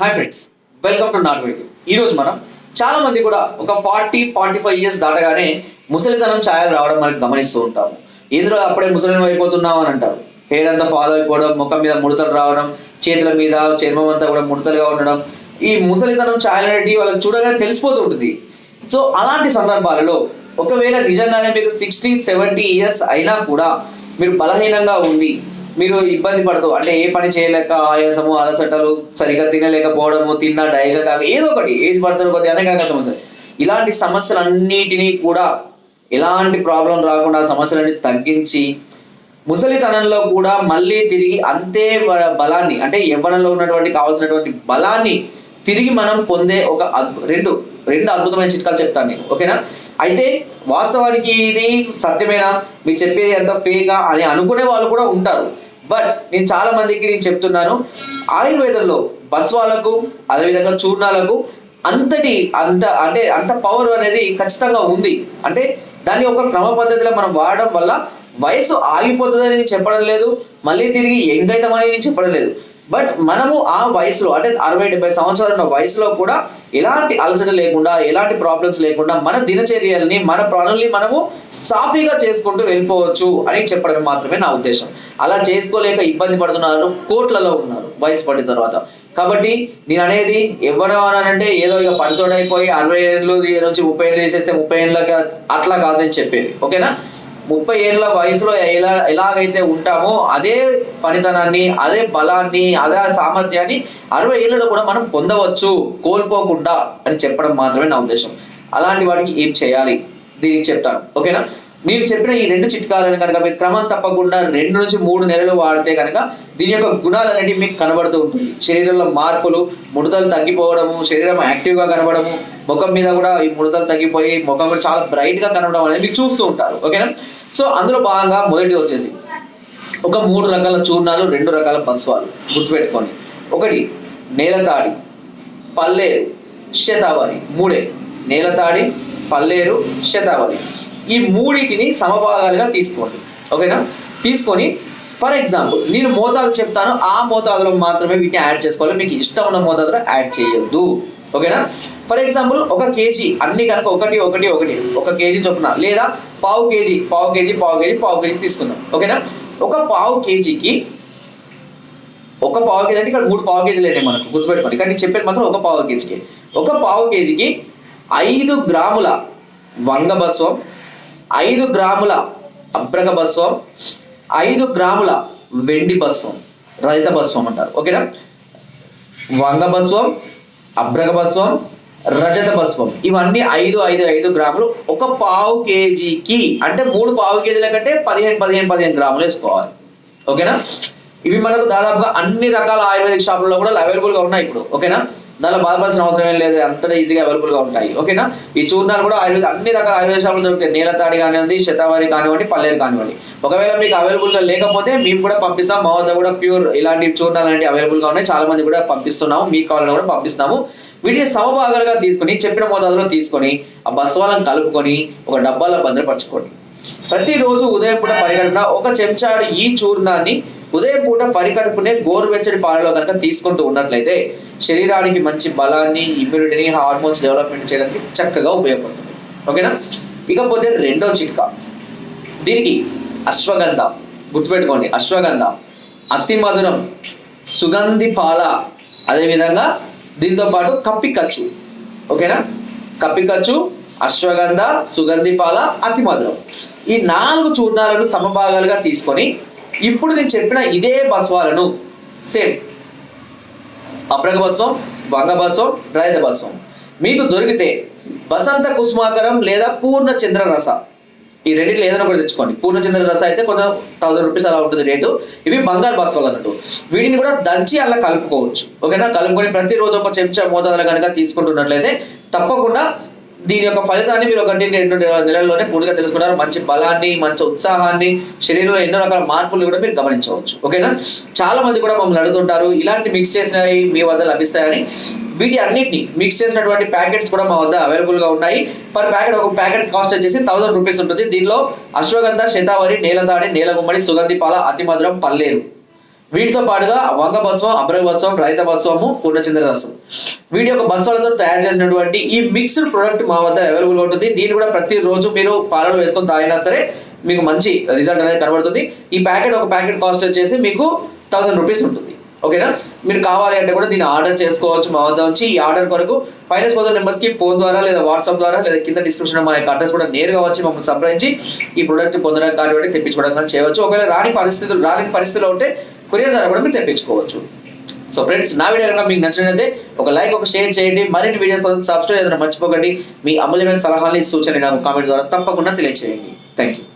Hi friends welcome to నాట్ వైద్యం ఈరోజు మనం చాలా మంది కూడా ఒక ఫార్టీ ఫార్టీ ఫైవ్ ఇయర్స్ దాటగానే ముసలితనం ఛాయలు రావడం మనకి గమనిస్తూ ఉంటాము. ఎందులో అప్పుడే ముసలినం అయిపోతున్నాం అని అంటారు. హెయిర్ అంతా ఫాలో అయిపోవడం ముఖం మీద ముడతలు రావడం చేతుల మీద చర్మం అంతా కూడా ముడతలుగా ఉండడం ఈ ముసలితనం ఛాయలు అనేటివి వాళ్ళకి చూడగానే తెలిసిపోతూ ఉంటుంది. సో అలాంటి సందర్భాలలో ఒకవేళ నిజంగానే మీరు సిక్స్టీ సెవెంటీ ఇయర్స్ అయినా కూడా మీరు బలహీనంగా ఉండి మీరు ఇబ్బంది పడుతూ అంటే ఏ పని చేయలేక ఆయాసము అలసటలు సరిగా తినలేకపోవడము తిన్న డైజెషన్ కాక ఏదో ఒకటి ఏజ్ పడుతున్న కొద్ది అనేక రకాల సమస్యలు ఇలాంటి సమస్యలన్నిటినీ కూడా ఎలాంటి ప్రాబ్లం రాకుండా సమస్యలన్నీ తగ్గించి ముసలితనంలో కూడా మళ్ళీ తిరిగి అంతే బ- బలాన్ని అంటే యవ్వనంలో ఉన్నటువంటి కావాల్సినటువంటి బలాన్ని తిరిగి మనం పొందే ఒక రెండు రెండు అద్భుతమైన చిట్కాలు చెప్తాను నేను. ఓకేనా? అయితే వాస్తవానికి ఇది సత్యమేనా? మీరు చెప్పేది ఎంత ఫేకా అని అనుకునే వాళ్ళు కూడా ఉంటారు. బట్ నేను చాలా మందికి నేను చెప్తున్నాను ఆయుర్వేదంలో బస్వాలకు అదేవిధంగా చూర్ణాలకు అంతటి అంత అంటే అంత పవర్ అనేది ఖచ్చితంగా ఉంది. అంటే దాని ఒక క్రమ పద్ధతిలో మనం వాడడం వల్ల వయసు ఆగిపోతుందని నేను చెప్పడం లేదు మళ్ళీ తిరిగి ఎంగైతామని నేను చెప్పడం లేదు. బట్ మనము ఆ వయసులో అంటే అరవై డెబ్బై సంవత్సరాలు ఉన్న వయసులో కూడా ఎలాంటి అలసట లేకుండా ఎలాంటి ప్రాబ్లమ్స్ లేకుండా మన దినచర్యల్ని మన ప్రాణుల్ని మనము సాఫీగా చేసుకుంటూ వెళ్ళిపోవచ్చు అని చెప్పడం మాత్రమే నా ఉద్దేశం. అలా చేసుకోలేక ఇబ్బంది పడుతున్నారు కోట్లలో ఉన్నారు వయసు పడిన తర్వాత. కాబట్టి నేను అనేది ఎవరు అంటే ఏదో ఇక పనిచోడైపోయి అరవై ఏళ్ళు నుంచి ముప్పై ఏళ్ళు చేసేస్తే ముప్పై ఏళ్ళకి అట్లా కాదని చెప్పేది. ఓకేనా? ముప్పై ఏళ్ళ వయసులో ఎలా ఎలాగైతే ఉంటామో అదే పనితనాన్ని అదే బలాన్ని అదే సామర్థ్యాన్ని అరవై ఏళ్ళలో కూడా మనం పొందవచ్చు కోల్పోకుండా అని చెప్పడం మాత్రమే నా ఉద్దేశం. అలాంటి వాటికి ఏం చేయాలి? దీనికి చెప్తాను. ఓకేనా? నేను చెప్పిన ఈ రెండు చిట్కాలను కనుక మీరు క్రమం తప్పకుండా రెండు నుంచి మూడు నెలలు వాడితే కనుక దీని యొక్క గుణాలు అనేవి మీకు కనబడుతూ ఉంటుంది. శరీరంలో మార్పులు ముడతలు తగ్గిపోవడము శరీరం యాక్టివ్గా కనబడము ముఖం మీద కూడా ఈ ముడతలు తగ్గిపోయి ముఖం కూడా చాలా బ్రైట్గా కనబడడం అనేది మీరు చూస్తూ ఉంటారు. ఓకేనా? సో అందులో భాగంగా మొదటిది వచ్చేసి ఒక మూడు రకాల చూర్ణాలు రెండు రకాల బస్వాలు గుర్తుపెట్టుకోండి. ఒకటి నేలతాడి పల్లేరు శతావరి మూడే నేలతాడి పల్లేరు శతావరి ఈ మూడింటిని సమభాగాలుగా తీసుకోండి. ఓకేనా? తీసుకొని ఫర్ ఎగ్జాంపుల్ నేను మోతాదు చెప్తాను ఆ మోతాదులో మాత్రమే వీటిని యాడ్ చేసుకోవాలి. మీకు ఇష్టం ఉన్న మోతాదులో యాడ్ చేయొద్దు. ఓకేనా? ఫర్ ఎగ్జాంపుల్ ఒక కేజీ అన్ని కనుక ఒకటి ఒకటి ఒకటి ఒక కేజీ చొప్పున లేదా పావు కేజీ పావు కేజీ పావు కేజీ పావు కేజీ తీసుకుందాం. ఓకేనా? ఒక పావు కేజీకి ఒక పావు కేజీ అంటే ఇక్కడ మూడు పావు కేజీలు అయినాయి మనకు గుర్తుపెట్టుకోండి. కానీ నేను చెప్పేది మాత్రం ఒక పావు కేజీకి. ఒక పావు కేజీకి ఐదు గ్రాముల వంగ బస్వం ఐదు గ్రాముల అబ్రక బస్వం ఐదు గ్రాముల వెండి బస్వం రజిత భస్వం అంటారు. ఓకేనా? వంగ బస్వం అబ్రక బస్వం రజత భస్మం ఇవన్నీ ఐదు ఐదు ఐదు గ్రాములు ఒక పావు కేజీకి అంటే మూడు పావు కేజీల కంటే పదిహేను పదిహేను పదిహేను గ్రాములు వేసుకోవాలి. ఓకేనా? ఇవి మనకు దాదాపుగా అన్ని రకాల ఆయుర్వేదిక్ షాపుల్లో కూడా అవైలబుల్గా ఉన్నాయి ఇప్పుడు. ఓకేనా? దానిలో బాధపడాల్సిన అవసరం ఏం లేదు. అంతటా ఈజీగా అవైలబుల్గా ఉంటాయి. ఓకేనా? ఈ చూర్ణాలు కూడా ఆయుర్వేద అన్ని రకాల ఆయుర్వేద షాపులు దొరుకుతాయి. నీలతాడి కానివ్వండి శతావరి కానివ్వండి పల్లేరు కానివ్వండి. ఒకవేళ మీకు అవైలబుల్గా లేకపోతే మేము కూడా పంపిస్తాం. మా వద్ద కూడా ప్యూర్ ఇలాంటి చూర్ణాలు అనేవి అవైలబుల్గా ఉన్నాయి. చాలా మంది కూడా పంపిస్తున్నాము. మీకు కావాలని కూడా పంపిస్తాము. వీటిని సమభాగాలుగా తీసుకొని చెప్పిన మోతాదులో తీసుకొని ఆ బస్వాలను కలుపుకొని ఒక డబ్బాలో భద్రపరచుకోండి. ప్రతిరోజు ఉదయం పూట పరిగణన ఒక చెంచాడు ఈ చూర్ణాన్ని ఉదయం పూట పరికడుపునే గోరువెచ్చని పాలలో కనుక తీసుకుంటూ ఉన్నట్లయితే శరీరానికి మంచి బలాన్ని ఇమ్యూనిటీని హార్మోన్స్ డెవలప్మెంట్ చేయడానికి చక్కగా ఉపయోగపడుతుంది. ఓకేనా? ఇకపోతే రెండో చిట్కా. దీనికి అశ్వగంధ. గుర్తుపెట్టుకోండి అశ్వగంధ. అతి మధురం. సుగంధి పాల. అదేవిధంగా దీంతో పాటు కప్పి ఖర్చు ఓకేనా? కప్పి ఖర్చు అశ్వగంధ సుగంధిపాల అతి మధురం. ఈ నాలుగు చూర్ణాలను సమభాగాలుగా తీసుకొని ఇప్పుడు నేను చెప్పిన ఇదే బస్వాలను సేమ్. అప్రగ బస్వం వంగ బస్వం రైత బస్వం మీకు దొరికితే బసంత కుసుమాకరం లేదా పూర్ణ చంద్రరస. ఈ రెండింటిలో ఏదైనా కూడా తెచ్చుకోండి. పూర్ణ చంద్ర రస అయితే కొంత థౌసండ్ రూపీస్ అలా ఉంటుంది రేటు. ఇవి బంగారు బస్వాలు అన్నట్టు. వీటిని కూడా దంచి అలా కలుపుకోవచ్చు. ఓకేనా? కలుపుకొని ప్రతిరోజు ఒక చెంచా మోతాదులు కనుక తీసుకుంటున్నట్లయితే తప్పకుండా దీని యొక్క ఫలితాన్ని మీరు ఒకటి రెండు నెలల్లోనే పూర్తిగా తెలుసుకుంటారు. మంచి బలాన్ని మంచి ఉత్సాహాన్ని శరీరంలో ఎన్నో రకాల మార్పులు కూడా మీరు గమనించవచ్చు. ఓకేనా? చాలా మంది కూడా మమ్మల్ని అడుగుతుంటారు ఇలాంటి మిక్స్ చేసినవి మీ వద్ద లభిస్తాయని. వీటి అన్నింటినీ మిక్స్ చేసినటువంటి ప్యాకెట్స్ కూడా మా వద్ద అవైలబుల్గా ఉన్నాయి. పర్ ప్యాకెట్ ఒక ప్యాకెట్ కాస్ట్ వచ్చేసి థౌసండ్ రూపీస్ ఉంటుంది. దీనిలో అశ్వగంధ శతావరి నేలదాడి నేలగుమ్మడి సుగంధి పాల అతిమధురం పల్లేరు. వీటితో పాటుగా వంగ భస్వం అబ్రగ భస్వం రైత భస్వము పూర్ణచంద్ర రసం. వీటి యొక్క భస్వాలతో తయారు చేసినటువంటి ఈ మిక్స్డ్ ప్రొడక్ట్ మా వద్ద అవైలబుల్ ఉంటుంది. దీన్ని కూడా ప్రతిరోజు మీరు పాలలో వేసుకొని తాగినా సరే మీకు మంచి రిజల్ట్ అనేది కనబడుతుంది. ఈ ప్యాకెట్ ఒక ప్యాకెట్ కాస్ట్ వచ్చేసి మీకు థౌసండ్ రూపీస్ ఉంటుంది. ఓకేనా? మీరు కావాలి అంటే కూడా దీన్ని ఆర్డర్ చేసుకోవచ్చు మా వద్ద వచ్చి ఈ ఆర్డర్ కొరకు పైన స్పోజర్ నెంబర్స్కి ఫోన్ ద్వారా లేదా వాట్సాప్ ద్వారా లేదా కింద డిస్క్రిప్షన్ మా యొక్క అడ్రస్ కూడా నేరుగా వచ్చి మమ్మల్ని సంప్రదించి ఈ ప్రోడక్ట్ పొందడం కానివ్వండి తెప్పించుకోవడం కానీ చేయవచ్చు. ఒకవేళ రాని పరిస్థితులు రాని పరిస్థితిలో ఉంటే కొరియర్ ద్వారా కూడా మీరు తెప్పించుకోవచ్చు. సో ఫ్రెండ్స్ నా వీడియో కనుక మీకు నచ్చినట్లయితే ఒక లైక్ ఒక షేర్ చేయండి. మరిన్ని వీడియోస్ కోసం సబ్స్క్రైబ్ ఏదైనా మర్చిపోకండి. మీ అమూల్యమైన సలహాలని సూచనలు నాకు కామెంట్ ద్వారా తప్పకుండా తెలియజేయండి థ్యాంక్ యూ